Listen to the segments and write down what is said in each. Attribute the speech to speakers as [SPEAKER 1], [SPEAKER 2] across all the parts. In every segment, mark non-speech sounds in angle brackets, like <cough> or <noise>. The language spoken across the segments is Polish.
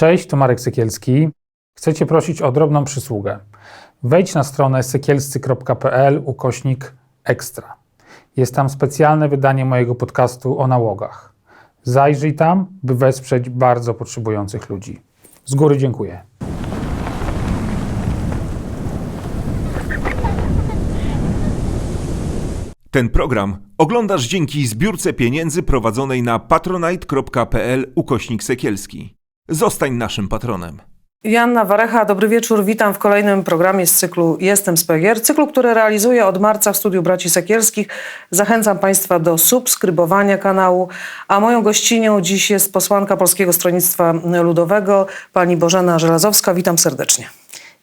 [SPEAKER 1] Cześć, to Marek Sekielski. Chcę Cię prosić o drobną przysługę. Wejdź na stronę sekielscy.pl ukośnik ekstra. Jest tam specjalne wydanie mojego podcastu o nałogach. Zajrzyj tam, by wesprzeć bardzo potrzebujących ludzi. Z góry dziękuję.
[SPEAKER 2] Ten program oglądasz dzięki zbiórce pieniędzy prowadzonej na patronite.pl ukośnik sekielski. Zostań naszym patronem.
[SPEAKER 3] Joanna Warecha, dobry wieczór. Witam w kolejnym programie z cyklu Jestem z PGR. Cyklu, który realizuję od marca w studiu Braci Sekielskich. Zachęcam Państwa do subskrybowania kanału. A moją gościnią dziś jest posłanka Polskiego Stronnictwa Ludowego, pani Bożena Żelazowska. Witam serdecznie.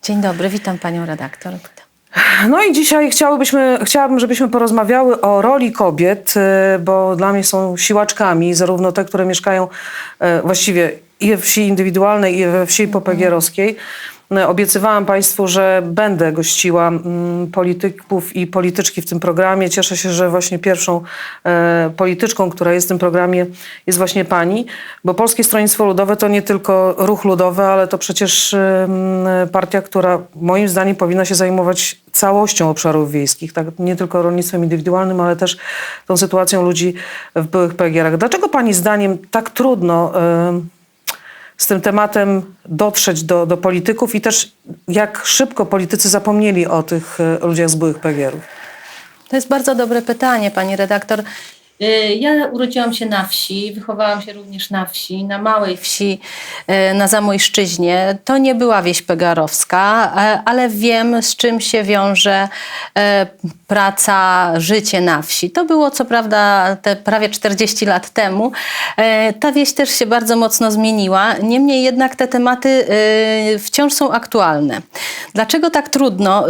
[SPEAKER 4] Dzień dobry, witam panią redaktor.
[SPEAKER 3] No i dzisiaj chciałybyśmy, chciałabym, żebyśmy porozmawiały o roli kobiet, y, bo dla mnie są siłaczkami, zarówno te, które mieszkają y, właściwie i we wsi indywidualnej, i we wsi popegierowskiej. Y, Obiecywałam Państwu, że będę gościła mm, polityków i polityczki w tym programie. Cieszę się, że właśnie pierwszą e, polityczką, która jest w tym programie, jest właśnie pani, bo Polskie Stronnictwo Ludowe to nie tylko ruch ludowy, ale to przecież partia, która moim zdaniem powinna się zajmować całością obszarów wiejskich, tak? nie tylko rolnictwem indywidualnym, ale też tą sytuacją ludzi w byłych PGR-ach. Dlaczego pani zdaniem tak trudno e, z tym tematem dotrzeć do, do polityków i też jak szybko politycy zapomnieli o tych e, ludziach z byłych PGR-ów?
[SPEAKER 4] To jest bardzo dobre pytanie, pani redaktor. Y, Ja urodziłam się na wsi, wychowałam się również na wsi, na małej wsi y, na Zamojszczyźnie. To nie była wieś pegarowska, e, ale wiem z czym się wiąże e, praca, życie na wsi. To było co prawda te prawie 40 lat temu. E, Ta wieś też się bardzo mocno zmieniła, niemniej jednak te tematy wciąż są aktualne. Dlaczego tak trudno?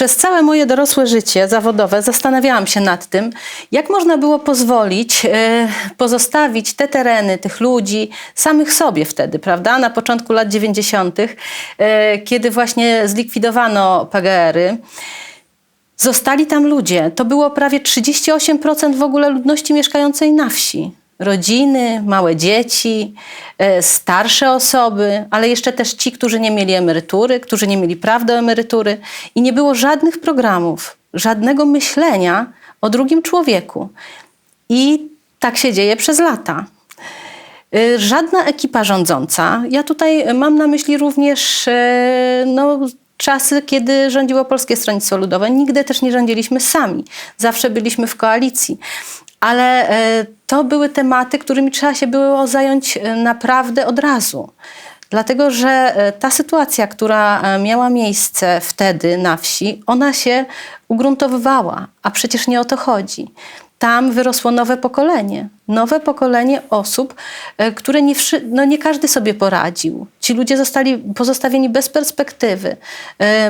[SPEAKER 4] Przez całe moje dorosłe życie zawodowe zastanawiałam się nad tym, jak można było pozwolić, e, pozostawić te tereny tych ludzi samych sobie wtedy, prawda? Na początku lat 90., e, kiedy właśnie zlikwidowano PGR-y. Zostali tam ludzie. To było prawie 38% w ogóle ludności mieszkającej na wsi. Rodziny, małe dzieci, e, starsze osoby, ale jeszcze też ci, którzy nie mieli emerytury, którzy nie mieli praw do emerytury. I nie było żadnych programów, żadnego myślenia o drugim człowieku. I tak się dzieje przez lata. Y, Żadna ekipa rządząca, ja tutaj mam na myśli również e, no, czasy, kiedy rządziło Polskie Stronnictwo Ludowe, nigdy też nie rządziliśmy sami, zawsze byliśmy w koalicji. Ale e, to były tematy, którymi trzeba się było zająć e, naprawdę od razu. Dlatego, że e, ta sytuacja, która miała miejsce wtedy na wsi, ona się ugruntowywała, a przecież nie o to chodzi. Tam wyrosło nowe pokolenie, nowe pokolenie osób, które nie, no nie każdy sobie poradził. Ci ludzie zostali pozostawieni bez perspektywy,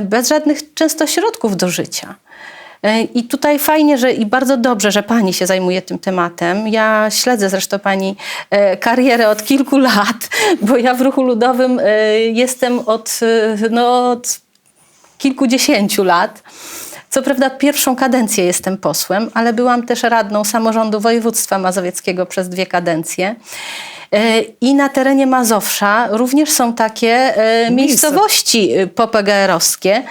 [SPEAKER 4] bez żadnych często środków do życia. E, I tutaj fajnie, że i bardzo dobrze, że pani się zajmuje tym tematem. Ja śledzę zresztą pani e, karierę od kilku lat, <laughs> bo ja w ruchu ludowym e, jestem od, no, od kilkudziesięciu lat. Co prawda pierwszą kadencję jestem posłem, ale byłam też radną samorządu województwa mazowieckiego przez dwie kadencje. I na terenie Mazowsza również są takie miejscowości e, popegr-owskie.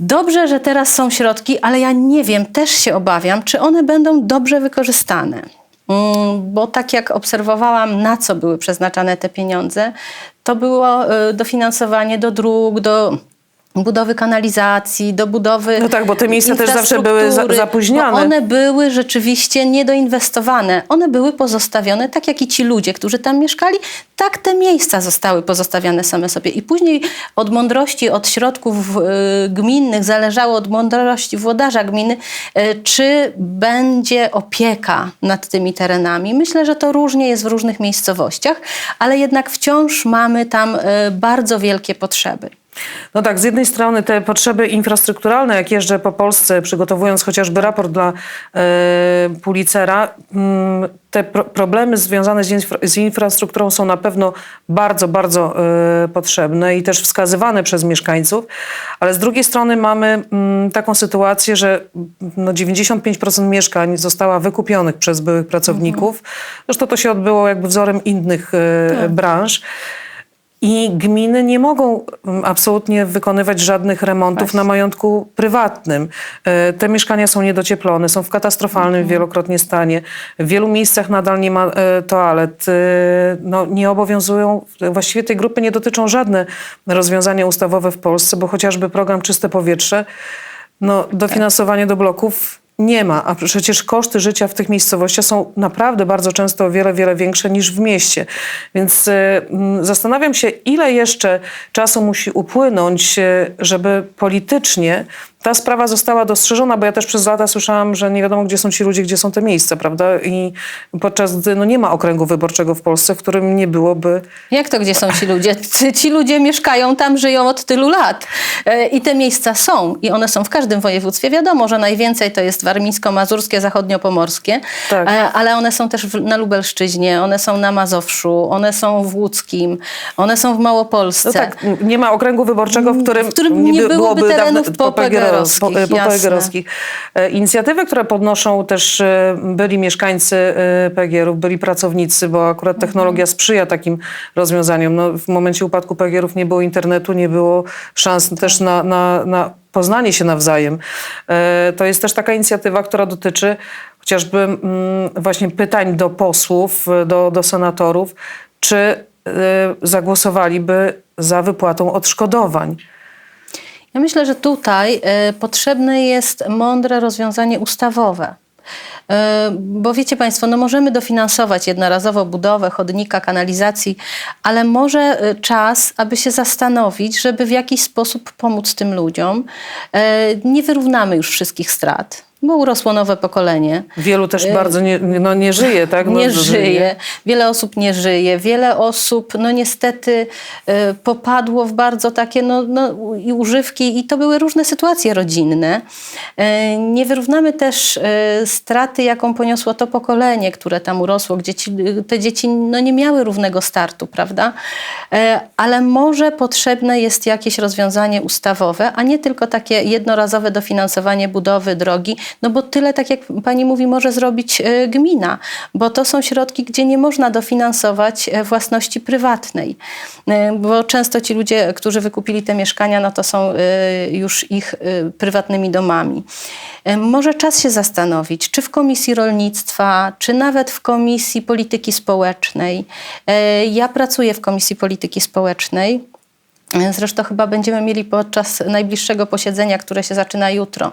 [SPEAKER 4] Dobrze, że teraz są środki, ale ja nie wiem, też się obawiam, czy one będą dobrze wykorzystane. Mm, Bo tak jak obserwowałam, na co były przeznaczane te pieniądze, to było e, dofinansowanie do dróg, do budowy kanalizacji, do budowy
[SPEAKER 3] No tak, bo te miejsca też zawsze były za-.
[SPEAKER 4] Bo one były rzeczywiście niedoinwestowane. One były pozostawione, tak jak i ci ludzie, którzy tam mieszkali, tak te miejsca zostały pozostawiane same sobie. I później od mądrości, od środków y, gminnych, zależało od mądrości włodarza gminy, y, czy będzie opieka nad tymi terenami. Myślę, że to różnie jest w różnych miejscowościach, ale jednak wciąż mamy tam y, bardzo wielkie potrzeby.
[SPEAKER 3] No tak, z jednej strony te potrzeby infrastrukturalne, jak jeżdżę po Polsce, przygotowując chociażby raport dla e, Pulicera, mm, te pro, problemy związane z, infra, z infrastrukturą są na pewno bardzo, bardzo e, potrzebne i też wskazywane przez mieszkańców, ale z drugiej strony mamy mm, taką sytuację, że no, 95% mieszkań została wykupionych przez byłych pracowników. Zresztą to się odbyło jakby wzorem innych e, branż. I gminy nie mogą mm, absolutnie wykonywać żadnych remontów
[SPEAKER 4] Właśnie.
[SPEAKER 3] na majątku prywatnym. E, Te mieszkania są niedocieplone, są w katastrofalnym wielokrotnie stanie. W wielu miejscach nadal nie ma e, toalet. E, No, nie obowiązują, właściwie tej grupy nie dotyczą żadne rozwiązania ustawowe w Polsce, bo chociażby program Czyste Powietrze, no, dofinansowanie do bloków nie ma, a przecież koszty życia w tych miejscowościach są naprawdę bardzo często o wiele, wiele większe niż w mieście. Więc mm, zastanawiam się, ile jeszcze czasu musi upłynąć, e, żeby politycznie ta sprawa została dostrzeżona, bo ja też przez lata słyszałam, że nie wiadomo, gdzie są ci ludzie, gdzie są te miejsca, prawda? I podczas gdy no, nie ma okręgu wyborczego w Polsce, w którym nie byłoby
[SPEAKER 4] Jak to, gdzie są ci ludzie? Ci- ludzie mieszkają tam, żyją od tylu lat. E, I te miejsca są. I one są w każdym województwie. Wiadomo, że najwięcej to jest warmińsko-mazurskie, zachodniopomorskie,
[SPEAKER 3] Tak.
[SPEAKER 4] e, ale one są też na Lubelszczyźnie, one są na Mazowszu, one są w Łódzkim, one są w Małopolsce.
[SPEAKER 3] No tak, nie ma okręgu wyborczego, w którym,
[SPEAKER 4] W którym nie
[SPEAKER 3] by-
[SPEAKER 4] byłoby terenów
[SPEAKER 3] dawne-
[SPEAKER 4] popegeerowskich,
[SPEAKER 3] po- popegeerowskich. Inicjatywy, które podnoszą też e, byli mieszkańcy e, PGR-ów, byli pracownicy, bo akurat
[SPEAKER 4] Mhm.
[SPEAKER 3] technologia sprzyja takim rozwiązaniom. No, w momencie upadku PGR-ów nie było internetu, nie było szans też na, na, na poznanie się nawzajem. E, To jest też taka inicjatywa, która dotyczy chociażby mm, właśnie pytań do posłów, do, do senatorów, czy zagłosowaliby za wypłatą odszkodowań.
[SPEAKER 4] Ja myślę, że tutaj e, potrzebne jest mądre rozwiązanie ustawowe. E, Bo wiecie Państwo, no możemy dofinansować jednorazowo budowę chodnika, kanalizacji, ale może e, czas, aby się zastanowić, żeby w jakiś sposób pomóc tym ludziom. Nie wyrównamy już wszystkich strat, bo urosło nowe pokolenie.
[SPEAKER 3] Wielu też bardzo nie, no, nie żyje, tak? No,
[SPEAKER 4] Nie
[SPEAKER 3] no,
[SPEAKER 4] żyje. Wiele osób nie żyje. Wiele osób, no niestety, e, popadło w bardzo takie no, no, i używki i to były różne sytuacje rodzinne. E, Nie wyrównamy też straty, jaką poniosło to pokolenie, które tam urosło, gdzie ci, te dzieci no, nie miały równego startu, prawda? Ale może potrzebne jest jakieś rozwiązanie ustawowe, a nie tylko takie jednorazowe dofinansowanie budowy drogi, no bo tyle, tak jak pani mówi, może zrobić e, gmina, bo to są środki, gdzie nie można dofinansować e, własności prywatnej, E, bo często ci ludzie, którzy wykupili te mieszkania, no to są już ich prywatnymi domami. Może czas się zastanowić, czy w Komisji Rolnictwa, czy nawet w Komisji Polityki Społecznej. Ja pracuję w Komisji Polityki Społecznej. Zresztą chyba będziemy mieli podczas najbliższego posiedzenia, które się zaczyna jutro,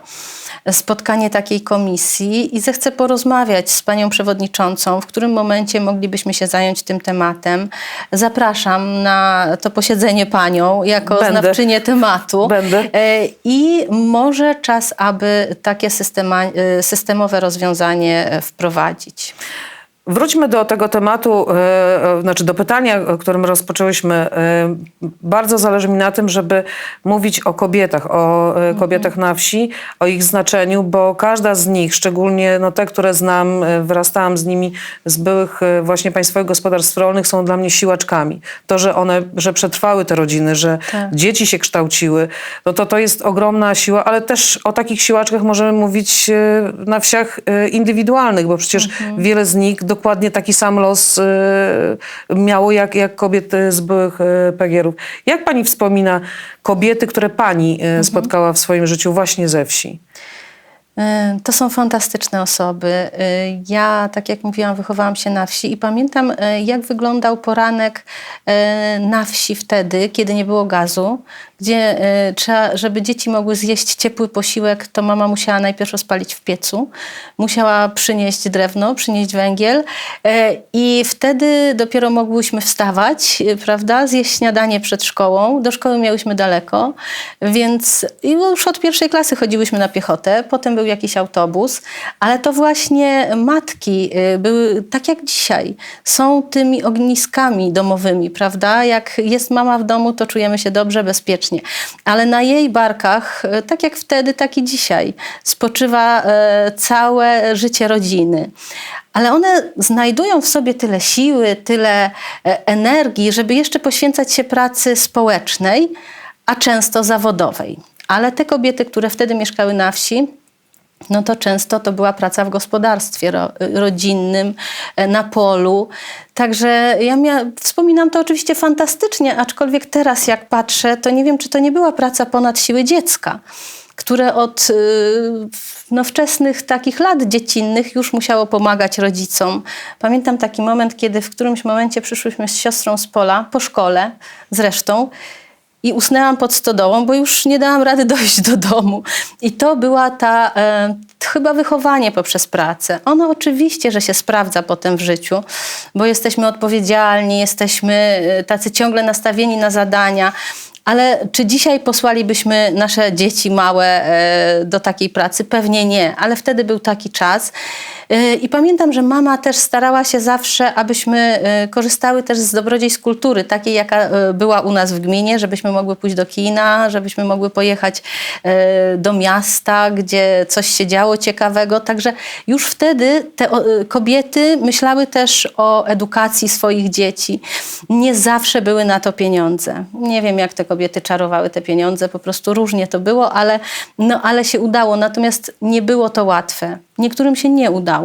[SPEAKER 4] spotkanie takiej komisji i zechcę porozmawiać z panią przewodniczącą, w którym momencie moglibyśmy się zająć tym tematem. Zapraszam na to posiedzenie panią jako
[SPEAKER 3] Będę.
[SPEAKER 4] znawczynię tematu.
[SPEAKER 3] Będę.
[SPEAKER 4] E, I może czas, aby takie e, systemowe rozwiązanie e, wprowadzić.
[SPEAKER 3] Wróćmy do tego tematu, e, e, znaczy do pytania, o którym rozpoczęłyśmy. E, bardzo zależy mi na tym, żeby mówić o kobietach, o e, kobietach na wsi, o ich znaczeniu, bo każda z nich, szczególnie no, te, które znam, wyrastałam z nimi z byłych właśnie państwowych gospodarstw rolnych, są dla mnie siłaczkami. To, że one, że przetrwały te rodziny, że
[SPEAKER 4] Tak.
[SPEAKER 3] dzieci się kształciły, no to to jest ogromna siła, ale też o takich siłaczkach możemy mówić na wsiach indywidualnych, bo przecież wiele z nich dokładnie taki sam los e, miało jak, jak kobiety z byłych e, PGR-ów. Jak pani wspomina kobiety, które pani e, spotkała w swoim życiu właśnie ze wsi?
[SPEAKER 4] Y, To są fantastyczne osoby. Y, Ja, tak jak mówiłam, wychowałam się na wsi i pamiętam, y, jak wyglądał poranek y, na wsi wtedy, kiedy nie było gazu, gdzie y, trzeba, żeby dzieci mogły zjeść ciepły posiłek, to mama musiała najpierw rozpalić w piecu, musiała przynieść drewno, przynieść węgiel y, i wtedy dopiero mogłyśmy wstawać, y, prawda, zjeść śniadanie przed szkołą. Do szkoły miałyśmy daleko, więc już od pierwszej klasy chodziłyśmy na piechotę, potem był jakiś autobus, ale to właśnie matki były, tak jak dzisiaj, są tymi ogniskami domowymi, prawda? Jak jest mama w domu, to czujemy się dobrze, bezpiecznie. Ale na jej barkach, y, tak jak wtedy, tak i dzisiaj, spoczywa e, całe życie rodziny. Ale one znajdują w sobie tyle siły, tyle e, energii, żeby jeszcze poświęcać się pracy społecznej, a często zawodowej. Ale te kobiety, które wtedy mieszkały na wsi, no to często to była praca w gospodarstwie ro, rodzinnym, e, na polu. Także ja mia, wspominam to oczywiście fantastycznie, aczkolwiek teraz jak patrzę, to nie wiem, czy to nie była praca ponad siły dziecka, które od y, no, wczesnych takich lat dziecinnych już musiało pomagać rodzicom. Pamiętam taki moment, kiedy w którymś momencie przyszłyśmy z siostrą z pola, po szkole zresztą, i usnęłam pod stodołą, bo już nie dałam rady <laughs> dojść do domu. I to była ta e, chyba wychowanie poprzez pracę. Ono oczywiście, że się sprawdza potem w życiu, bo jesteśmy odpowiedzialni, jesteśmy e, tacy ciągle nastawieni na zadania. Ale czy dzisiaj posłalibyśmy nasze dzieci małe e, do takiej pracy? Pewnie nie, ale wtedy był taki czas. E, I pamiętam, że mama też starała się zawsze, abyśmy e, korzystały też z dobrodziejstw kultury, takiej jaka e, była u nas w gminie, żebyśmy mogły pójść do kina, żebyśmy mogły pojechać do miasta, gdzie coś się działo ciekawego. Także już wtedy te kobiety myślały też o edukacji swoich dzieci. Nie zawsze były na to pieniądze. Nie wiem, jak te kobiety czarowały te pieniądze, po prostu różnie to było, ale, no, ale się udało. Natomiast nie było to łatwe. Niektórym się nie udało.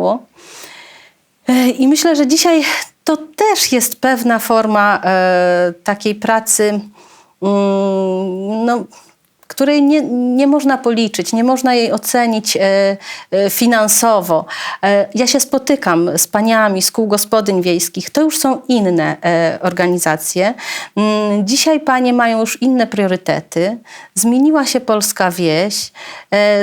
[SPEAKER 4] E, I myślę, że dzisiaj to też jest pewna forma e, takiej pracy, mm, no, której nie, nie można policzyć, nie można jej ocenić e, e, finansowo. E, ja się spotykam z paniami z kół gospodyń wiejskich, to już są inne organizacje. Mm, Dzisiaj panie mają już inne priorytety. Zmieniła się polska wieś,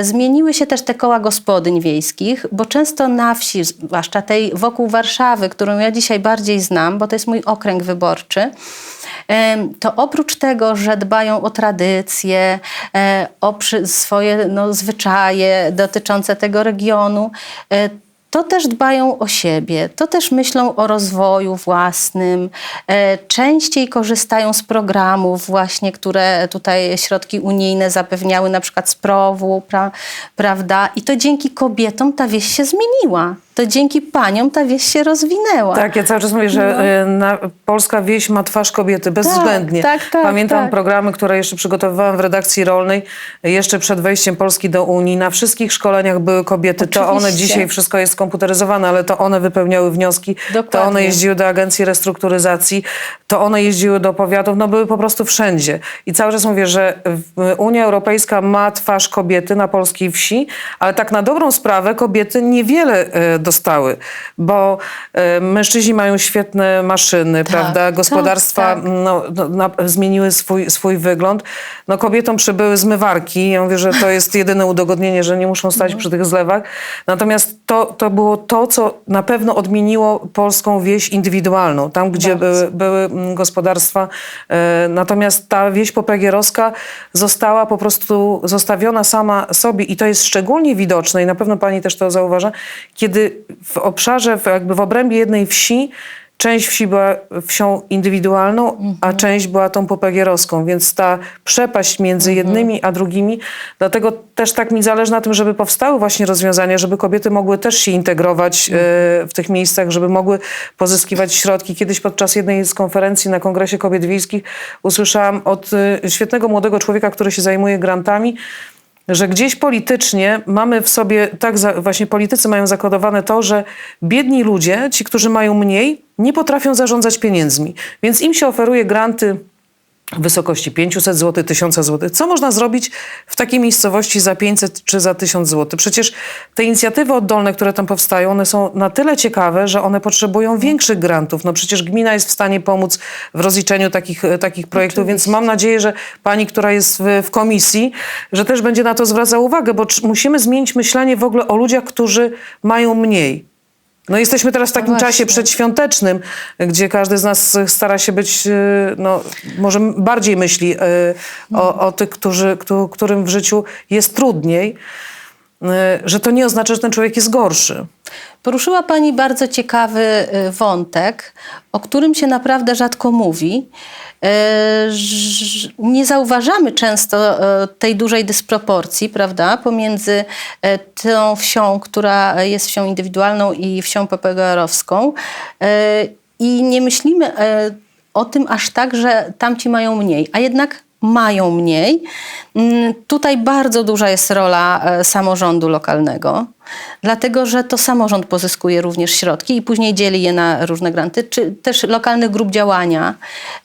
[SPEAKER 4] zmieniły się też te koła gospodyń wiejskich, bo często na wsi, zwłaszcza tej wokół Warszawy, którą ja dzisiaj bardziej znam, bo to jest mój okręg wyborczy, to oprócz tego, że dbają o tradycje, o przy, swoje no, zwyczaje dotyczące tego regionu, e, to też dbają o siebie, to też myślą o rozwoju własnym, e, częściej korzystają z programów właśnie, które tutaj środki unijne zapewniały, na przykład z PROW-u, pra, prawda? I to dzięki kobietom ta wieś się zmieniła. To dzięki paniom ta wieś się rozwinęła.
[SPEAKER 3] Tak, ja cały czas mówię, że e, na, polska wieś ma twarz kobiety, bezwzględnie.
[SPEAKER 4] tak, tak,
[SPEAKER 3] Pamiętam
[SPEAKER 4] tak.
[SPEAKER 3] programy, które jeszcze przygotowywałam w redakcji rolnej, jeszcze przed wejściem Polski do Unii. Na wszystkich szkoleniach były kobiety. To one
[SPEAKER 4] Oczywiście.
[SPEAKER 3] dzisiaj wszystko jest skomputeryzowane, ale to one wypełniały wnioski, to
[SPEAKER 4] Dokładnie.
[SPEAKER 3] one jeździły do agencji restrukturyzacji, to one jeździły do powiatów, no były po prostu wszędzie. I cały czas mówię, że Unia Europejska ma twarz kobiety na polskiej wsi, ale tak na dobrą sprawę kobiety niewiele e, dostały, bo e, mężczyźni mają świetne maszyny, prawda? Gospodarstwa
[SPEAKER 4] tak.
[SPEAKER 3] No, no, na, zmieniły swój, swój wygląd. No kobietom przybyły zmywarki. Ja mówię, że to <laughs> jest jedyne udogodnienie, że nie muszą stać przy tych zlewach. Natomiast to, to było to, co na pewno odmieniło polską wieś indywidualną. Tam, gdzie były, były mm, gospodarstwa. E, natomiast ta wieś popegierowska została po prostu zostawiona sama sobie i to jest szczególnie widoczne i na pewno pani też to zauważa, kiedy w obszarze, w, jakby w obrębie jednej wsi Część wsi była wsią indywidualną, a część była tą popegierowską, więc ta przepaść między jednymi a drugimi, dlatego też tak mi zależy na tym, żeby powstały właśnie rozwiązania, żeby kobiety mogły też się integrować e, w tych miejscach, żeby mogły pozyskiwać środki. Kiedyś podczas jednej z konferencji na Kongresie Kobiet Wiejskich usłyszałam od e, świetnego młodego człowieka, który się zajmuje grantami, że gdzieś politycznie mamy w sobie, tak za, właśnie politycy mają zakodowane to, że biedni ludzie, ci, którzy mają mniej, nie potrafią zarządzać pieniędzmi. Więc im się oferuje granty w wysokości 500 zł, 1000 zł. Co można zrobić w takiej miejscowości za 500 czy za 1000 zł? Przecież te inicjatywy oddolne, które tam powstają, one są na tyle ciekawe, że one potrzebują większych grantów. No przecież gmina jest w stanie pomóc w rozliczeniu takich, e, takich projektów, więc mam nadzieję, że pani, która jest w, w komisji, że też będzie na to zwracała uwagę, bo musimy zmienić myślenie w ogóle o ludziach, którzy mają mniej. No jesteśmy teraz w takim
[SPEAKER 4] właśnie.
[SPEAKER 3] czasie przedświątecznym, gdzie każdy z nas stara się być, y, no, może bardziej myśli y, o, o tych, którzy, któ- którym w życiu jest trudniej. Że to nie oznacza, że ten człowiek jest gorszy.
[SPEAKER 4] Poruszyła Pani bardzo ciekawy y, wątek, o którym się naprawdę rzadko mówi. Y, Nie zauważamy często y, tej dużej dysproporcji, prawda, pomiędzy y, tą wsią, która jest wsią indywidualną i wsią PPGR-owską. Y, I nie myślimy y, o tym aż tak, że tamci mają mniej, a jednak mają mniej. Mm, Tutaj bardzo duża jest rola e, samorządu lokalnego, dlatego że to samorząd pozyskuje również środki i później dzieli je na różne granty, czy też lokalnych grup działania.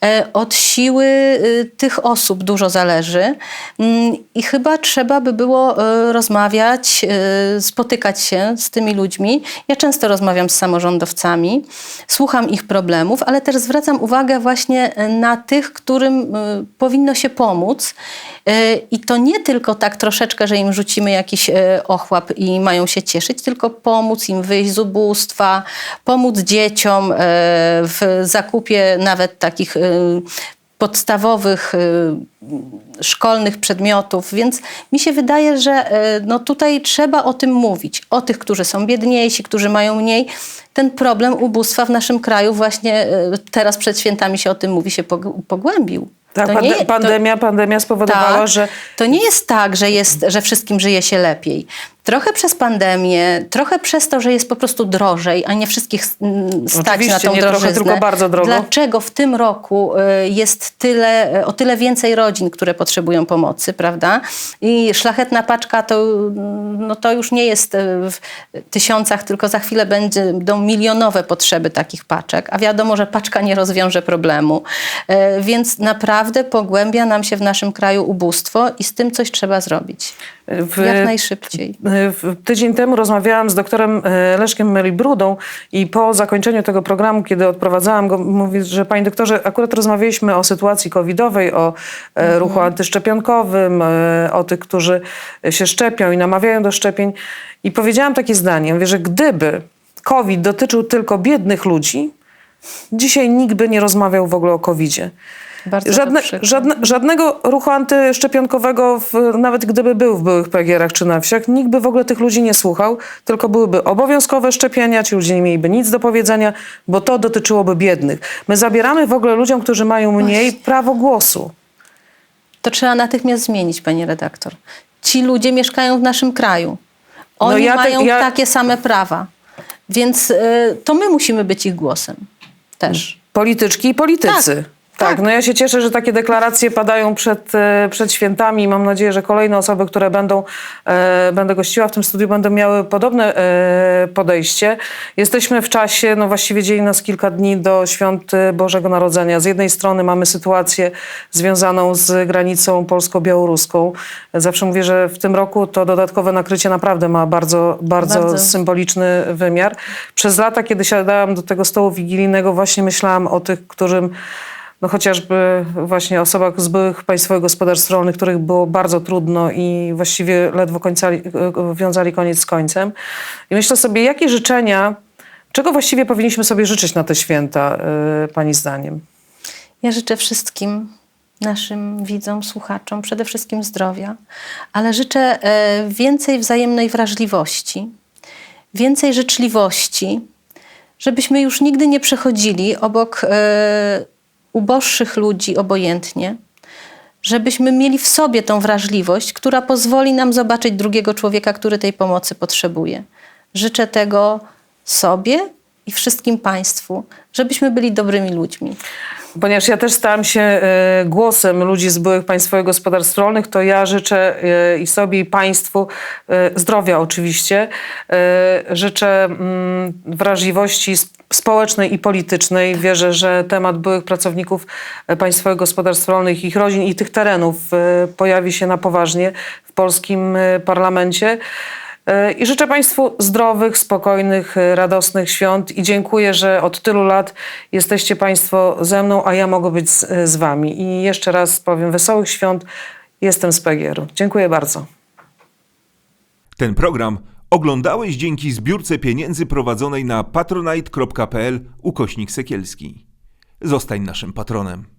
[SPEAKER 4] E, Od siły y, tych osób dużo zależy Mm, i chyba trzeba by było e, rozmawiać, e, spotykać się z tymi ludźmi. Ja często rozmawiam z samorządowcami, słucham ich problemów, ale też zwracam uwagę właśnie na tych, którym powinno się pomóc. I to nie tylko tak troszeczkę, że im rzucimy jakiś ochłap i mają się cieszyć, tylko pomóc im wyjść z ubóstwa, pomóc dzieciom e, w zakupie nawet takich e, podstawowych y, szkolnych przedmiotów, więc mi się wydaje, że no tutaj trzeba o tym mówić. O tych, którzy są biedniejsi, którzy mają mniej. Ten problem ubóstwa w naszym kraju właśnie teraz przed świętami się o tym mówi, się pog- pogłębił.
[SPEAKER 3] Ta
[SPEAKER 4] To
[SPEAKER 3] pande-
[SPEAKER 4] nie- to-
[SPEAKER 3] pandemia, pandemia spowodowała,
[SPEAKER 4] tak,
[SPEAKER 3] że
[SPEAKER 4] To nie jest tak, że, jest, że wszystkim żyje się lepiej. Trochę przez pandemię, trochę przez to, że jest po prostu drożej, a nie wszystkich stać
[SPEAKER 3] Oczywiście,
[SPEAKER 4] na tą
[SPEAKER 3] nie trochę, tylko bardzo drogo.
[SPEAKER 4] Dlaczego w tym roku y, jest tyle, o tyle więcej rodzin, które potrzebują pomocy, prawda? I szlachetna paczka to, no to już nie jest y, w tysiącach, tylko za chwilę będą milionowe potrzeby takich paczek, a wiadomo, że paczka nie rozwiąże problemu. Y, Więc naprawdę pogłębia nam się w naszym kraju ubóstwo i z tym coś trzeba zrobić.
[SPEAKER 3] w,
[SPEAKER 4] Jak najszybciej.
[SPEAKER 3] W- Tydzień temu rozmawiałam z doktorem e, Leszkiem Melibrudą i po zakończeniu tego programu, kiedy odprowadzałam go, mówi, że panie doktorze, akurat rozmawialiśmy o sytuacji covidowej, o e, ruchu antyszczepionkowym, e, o tych, którzy się szczepią i namawiają do szczepień. I powiedziałam takie zdanie, mówię, że gdyby COVID dotyczył tylko biednych ludzi, dzisiaj nikt by nie rozmawiał w ogóle o covidzie.
[SPEAKER 4] Bardzo
[SPEAKER 3] Żadne, żadne, żadnego ruchu antyszczepionkowego, w, nawet gdyby był w byłych PGR-ach czy na wsiach, nikt by w ogóle tych ludzi nie słuchał, tylko byłyby obowiązkowe szczepienia, ci ludzie nie mieliby nic do powiedzenia, bo to dotyczyłoby biednych. My zabieramy w ogóle ludziom, którzy mają mniej, prawo głosu.
[SPEAKER 4] To trzeba natychmiast zmienić, pani redaktor. Ci ludzie mieszkają w naszym kraju. Oni
[SPEAKER 3] No ja te-
[SPEAKER 4] mają
[SPEAKER 3] ja-
[SPEAKER 4] takie same prawa. Więc y, to my musimy być ich głosem też.
[SPEAKER 3] Polityczki i politycy.
[SPEAKER 4] Tak,
[SPEAKER 3] Tak,
[SPEAKER 4] tak.
[SPEAKER 3] no ja się cieszę, że takie deklaracje padają przed, e, przed świętami mam nadzieję, że kolejne osoby, które będą, e, będę gościła w tym studiu, będą miały podobne e, podejście. Jesteśmy w czasie, no właściwie dzieli nas kilka dni do świąt e, Bożego Narodzenia. Z jednej strony mamy sytuację związaną z granicą polsko-białoruską. Zawsze mówię, że w tym roku to dodatkowe nakrycie naprawdę ma bardzo, bardzo,
[SPEAKER 4] Bardzo.
[SPEAKER 3] symboliczny wymiar. Przez lata, kiedy siadałam do tego stołu wigilijnego, właśnie myślałam o tych, którym no chociażby właśnie osobach z byłych państwowych gospodarstw rolnych, których było bardzo trudno i właściwie ledwo końcali, wiązali koniec z końcem. I myślę sobie, jakie życzenia, czego właściwie powinniśmy sobie życzyć na te święta, y, pani zdaniem?
[SPEAKER 4] Ja życzę wszystkim naszym widzom, słuchaczom przede wszystkim zdrowia, ale życzę e, więcej wzajemnej wrażliwości, więcej życzliwości, żebyśmy już nigdy nie przechodzili obok e, uboższych ludzi obojętnie, żebyśmy mieli w sobie tą wrażliwość, która pozwoli nam zobaczyć drugiego człowieka, który tej pomocy potrzebuje. Życzę tego sobie i wszystkim Państwu, żebyśmy byli dobrymi ludźmi.
[SPEAKER 3] Ponieważ ja też stałam się e, głosem ludzi z byłych państwowych gospodarstw rolnych, to ja życzę e, i sobie, i państwu e, zdrowia oczywiście. Życzę mm, wrażliwości sp- społecznej i politycznej. Wierzę, że temat byłych pracowników państwowych gospodarstw rolnych, ich rodzin i tych terenów pojawi się na poważnie w polskim parlamencie. E, I życzę Państwu zdrowych, spokojnych, e, radosnych świąt i dziękuję, że od tylu lat jesteście Państwo ze mną, a ja mogę być z, z Wami. I jeszcze raz powiem wesołych świąt. Jestem z PGR-u. Dziękuję bardzo.
[SPEAKER 2] Ten program oglądałeś dzięki zbiórce pieniędzy prowadzonej na patronite.pl ukośnik sekielski. Zostań naszym patronem.